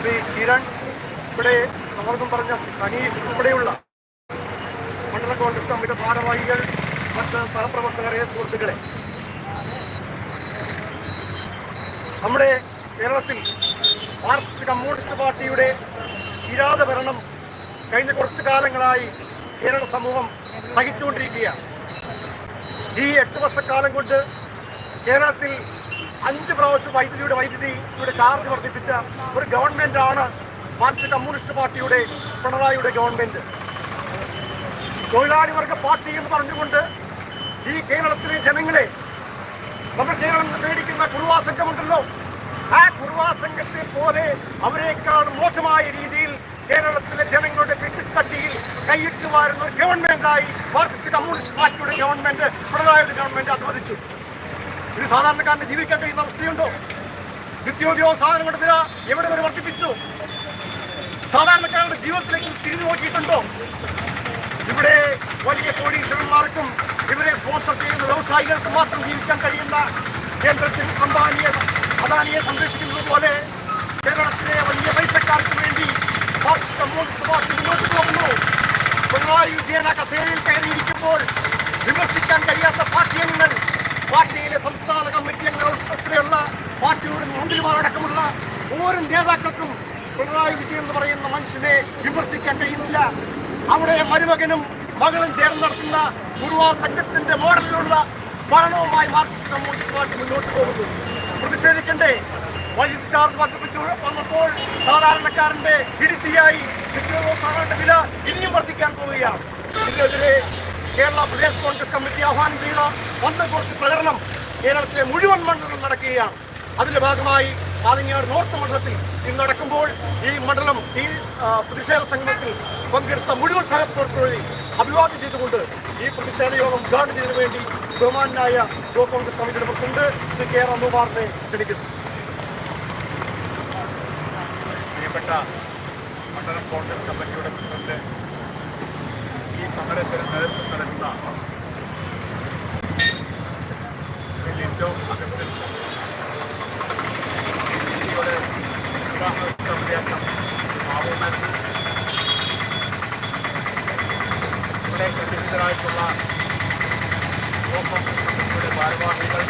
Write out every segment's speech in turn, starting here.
ശ്രീ കിരൺ ഇവിടെ നമ്മൾക്കും പറഞ്ഞ സനീഷ് ഉൾപ്പെടെയുള്ള മണ്ഡല കോൺഗ്രസ് കമ്മിറ്റി ഭാരവാഹികൾ മറ്റ് സഹപ്രവർത്തകരെ സുഹൃത്തുക്കളെ. നമ്മുടെ കേരളത്തിൽ മാർക്സിസ്റ്റ് കമ്മ്യൂണിസ്റ്റ് പാർട്ടിയുടെ കിരാത ഭരണം കഴിഞ്ഞ കുറച്ചു കാലങ്ങളായി കേരള സമൂഹം സഹിച്ചുകൊണ്ടിരിക്കുകയാണ്. ഈ എട്ട് വർഷക്കാലം കൊണ്ട് കേരളത്തിൽ അഞ്ച് പ്രാവശ്യം വൈദ്യുതിയുടെ വൈദ്യുതിയുടെ ചാർജ് വർദ്ധിപ്പിച്ച ഒരു ഗവൺമെന്റാണ് മാർക്സിസ്റ്റ് കമ്മ്യൂണിസ്റ്റ് പാർട്ടിയുടെ പിണറായിയുടെ ഗവൺമെന്റ് തൊഴിലാളി വർഗ പാർട്ടി എന്ന് പറഞ്ഞുകൊണ്ട് ഈ കേരളത്തിലെ ജനങ്ങളെ നമ്മൾ കേരളം പേടിക്കുന്ന കുറുവാ സംഘമുണ്ടല്ലോ ആ കുറുവാ സംഘത്തെ പോലെ അവരെക്കാൾ മോശമായ രീതിയിൽ കേരളത്തിലെ ജനങ്ങളുടെ പെട്ടിത്തട്ടിയിൽ കൈയിട്ട് വാരുന്ന ഒരു ഗവൺമെന്റായി മാർക്സിസ്റ്റ് കമ്മ്യൂണിസ്റ്റ് പാർട്ടിയുടെ ഗവൺമെന്റ് പിണറായിയുടെ ഗവൺമെന്റ് അനുവദിച്ചു ഒരു സാധാരണക്കാരന് ജീവിക്കാൻ കഴിയുന്ന അവസ്ഥയുണ്ടോ? നിത്യോപയോഗ സാധനങ്ങളുടെ വില എവിടെ വരെ വർദ്ധിപ്പിച്ചു? സാധാരണക്കാരുടെ ജീവിതത്തിലേക്ക് തിരിഞ്ഞു നോക്കിയിട്ടുണ്ടോ? ഇവിടെ വലിയ കോടീശ്വരന്മാർക്കും ഇവരെ സ്പോൺസർ ചെയ്യുന്ന വ്യവസായികൾക്ക് മാത്രം ജീവിക്കാൻ കഴിയുന്ന കേന്ദ്രത്തിൽ അംബാനിയെ അദാനിയെ സംരക്ഷിക്കുന്നത് പോലെ കേരളത്തിലെ വലിയ പൈസക്കാർക്ക് വേണ്ടി മുന്നോട്ട് പോകുന്നു. പിണറായി വിജയന കസേരയിൽ കയറിയിരിക്കുമ്പോൾ വിമർശിക്കാൻ കഴിയാത്ത പാർട്ടി അംഗങ്ങൾ അംഗങ്ങൾ ഉൾപ്പെടെയുള്ള പാർട്ടിയുടെ മന്ത്രിമാരടക്കമുള്ള ഓരോ നേതാക്കൾക്കും പിണറായി വിജയൻ എന്ന് പറയുന്ന മനുഷ്യനെ വിമർശിക്കാൻ കഴിയുന്നില്ല. അവിടെ മരുമകനും മകളും ചേർന്ന് നടത്തുന്ന ഗുരുവാ സംഘത്തിന്റെ മോഡലിലുള്ള ഭരണവുമായി മാർക്സിസ്റ്റ് കമ്മ്യൂണിസ്റ്റ് പാർട്ടി മുന്നോട്ട് പോകുന്നു. പ്രതിഷേധിക്കണ്ടേ? വൈദ്യുതി ചാർജ് വർദ്ധിപ്പിച്ചു വന്നപ്പോൾ സാധാരണക്കാരന്റെ ഇടുത്തിയായി വില ഇനിയും വർദ്ധിക്കാൻ പോവുകയാണ്. ഇതിനെതിരെ കേരള പ്രദേശ് കോൺഗ്രസ് കമ്മിറ്റി ആഹ്വാനം ചെയ്ത കുറച്ച് പ്രകടനം കേരളത്തിലെ മുഴുവൻ മണ്ഡലം നടക്കുകയാണ്. അതിന്റെ ഭാഗമായി കാലിങ്ങാട് നോർത്ത് മണ്ഡലത്തിൽ ഇന്ന് നടക്കുമ്പോൾ ഈ മണ്ഡലം ഈ പ്രതിഷേധ സംഗമത്തിൽ പങ്കെടുത്ത മുഴുവൻ സഹപ്രവർത്തകരെ അഭിവാദ്യം ചെയ്തുകൊണ്ട് ഈ പ്രതിഷേധ യോഗം ഉദ്ഘാടനം ചെയ്തതിനു വേണ്ടി ബഹുമാനായ യുവ കോൺഗ്രസ് കമ്മിറ്റിയുടെ പ്രസിഡന്റ് ശ്രീ കെ ആർ അമ്മുമാറിനെ ക്ഷണിക്കുന്നു. പ്രിയപ്പെട്ട മണ്ഡലം കോൺഗ്രസ് കമ്മിറ്റിയുടെ പ്രസിഡന്റ് ഈ സമരത്തിന് നേതൃത്വം നൽകുന്ന ഇവിടെ സന്നിഹിതരായിട്ടുള്ള യുവ കോൺഗ്രസ് കമ്മിറ്റിയുടെ ഭാരവാഹികൾ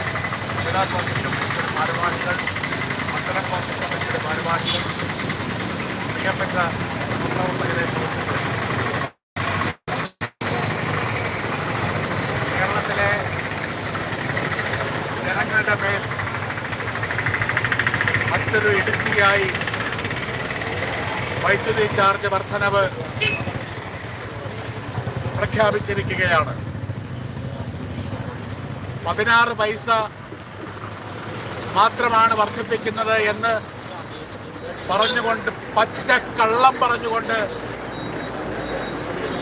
ജില്ലാ കോൺഗ്രസ് കമ്മിറ്റിയുടെ ഭാരവാഹികൾ മണ്ഡലം കോൺഗ്രസ് കമ്മിറ്റിയുടെ ഭാരവാഹികൾ പ്രിയപ്പെട്ട പ്രവർത്തകരെ കേരളത്തിലെ ജനങ്ങളുടെ മേൽ മറ്റൊരു ഇടുക്കിയായി വൈദ്യുതി ചാർജ് വർധനവ് പ്രഖ്യാപിച്ചിരിക്കുകയാണ്. പതിനാറ് പൈസ മാത്രമാണ് വർദ്ധിപ്പിക്കുന്നത് എന്ന് പറഞ്ഞുകൊണ്ട് പച്ച കള്ളം പറഞ്ഞുകൊണ്ട്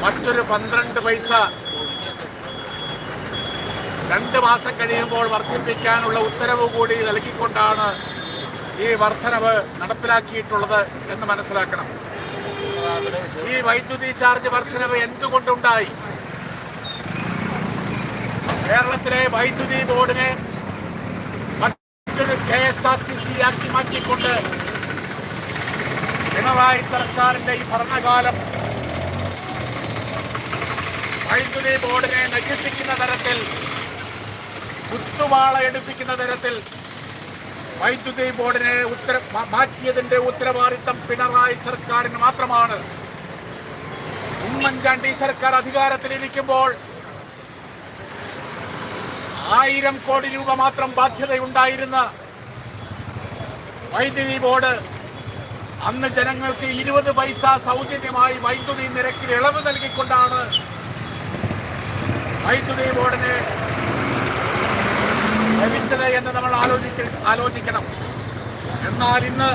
മറ്റൊരു പന്ത്രണ്ട് പൈസ രണ്ട് മാസം കഴിയുമ്പോൾ വർദ്ധിപ്പിക്കാനുള്ള ഉത്തരവ് കൂടി നൽകിക്കൊണ്ടാണ് ഈ വർധനവ് നടപ്പിലാക്കിയിട്ടുള്ളത് എന്ന് മനസ്സിലാക്കണം. ഈ വൈദ്യുതി ചാർജ് വർധനവ് എന്തുകൊണ്ടുണ്ടായി? കേരളത്തിലെ വൈദ്യുതി ബോർഡിനെ മറ്റൊരു K S R T C ആക്കി മാറ്റിക്കൊണ്ട് പിണറായി സർക്കാരിന്റെ ഈ ഭരണകാലം വൈദ്യുതി ബോർഡിനെ നശിപ്പിക്കുന്ന തരത്തിൽ കുത്തുവാള എടുപ്പിക്കുന്ന തരത്തിൽ വൈദ്യുതി ബോർഡിനെ ഉത്തര മാറ്റിയതിന്റെ ഉത്തരവാദിത്തം പിണറായി സർക്കാരിന് മാത്രമാണ്. ഉമ്മൻചാണ്ടി സർക്കാർ അധികാരത്തിലിരിക്കുമ്പോൾ ആയിരം കോടി രൂപ മാത്രം ബാധ്യതയുണ്ടായിരുന്ന വൈദ്യുതി ബോർഡ് അന്ന് ജനങ്ങൾക്ക് ഇരുപത് പൈസ സൗജന്യമായി വൈദ്യുതി നിരക്കിൽ ഇളവ് നൽകിക്കൊണ്ടാണ് വൈദ്യുതി ബോർഡിനെ ലഭിച്ചത് എന്ന് നമ്മൾ ആലോചിക്ക ആലോചിക്കണം. എന്നാൽ ഇന്ന്